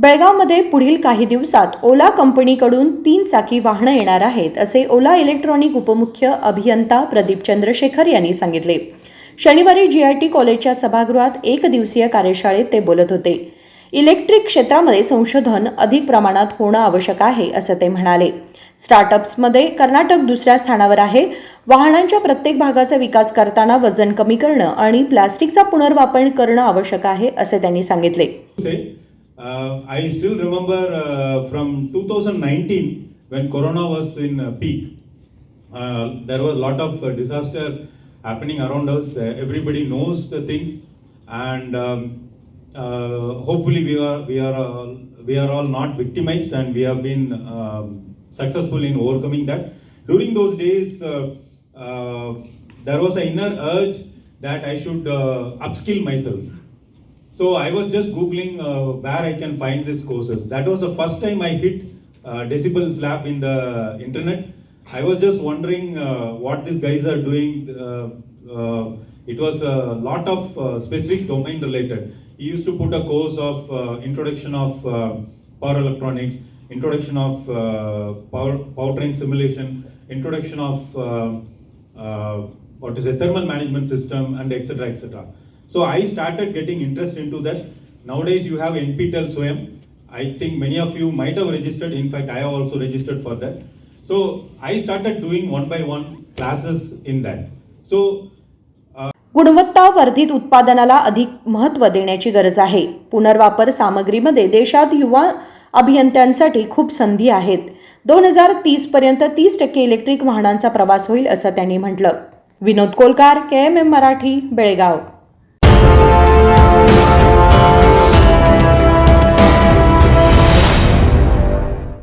बेळगावमध्ये पुढील काही दिवसात ओला कंपनीकडून तीन चाकी वाहनं येणार आहेत असे ओला इलेक्ट्रॉनिक उपमुख्य अभियंता प्रदीप चंद्रशेखर यांनी सांगितले. शनिवारी जी आय टी कॉलेजच्या सभागृहात एक दिवसीय कार्यशाळेत ते बोलत होते. इलेक्ट्रिक क्षेत्रामध्ये संशोधन अधिक प्रमाणात होणं आवश्यक आहे असं ते म्हणाले. स्टार्टअप्समध्ये कर्नाटक दुसऱ्या स्थानावर आहे. वाहनांच्या प्रत्येक भागाचा विकास करताना वजन कमी करणं आणि प्लास्टिकचा पुनर्वापर करणं आवश्यक आहे असे त्यांनी सांगितले. I still remember uh, from 2019 when corona was in uh, peak. Uh, there was a lot of uh, disaster happening around us. Uh, everybody knows the things. And um, uh, hopefully we are we are all, we are all not victimized and we have been um, successful in overcoming that. During those days uh, uh, there was an inner urge that i should uh, upskill myself so I was just googling uh, where I can find these courses. That was the first time I hit uh, Decibels Lab in the internet. I was just wondering uh, what these guys are doing. Uh, uh, it was a lot of uh, specific domain related. He used to put a course of uh, introduction of uh, power electronics, introduction of uh, power powertrain simulation, introduction of uh, uh, what is a thermal management system, and etc. etc. So I started getting interest into that. Nowadays you have NPTEL SWAYAM. I think many of you might have registered. In fact, I have also registered for that. So I started doing one by one classes in that. So गुणवत्ता वर्धित उत्पादनाला अधिक महत्त्व देण्याची गरज आहे पुनर्वापर सामग्रीमध्ये देशात युवा अभियंत्यांसाठी खूप संधी आहेत दोन हजार तीसपर्यंत तीस टक्के इलेक्ट्रिक वाहनांचा प्रवास होईल असं त्यांनी म्हटलं Vinod Kolkar K M M Marathi Belgaum Thank you.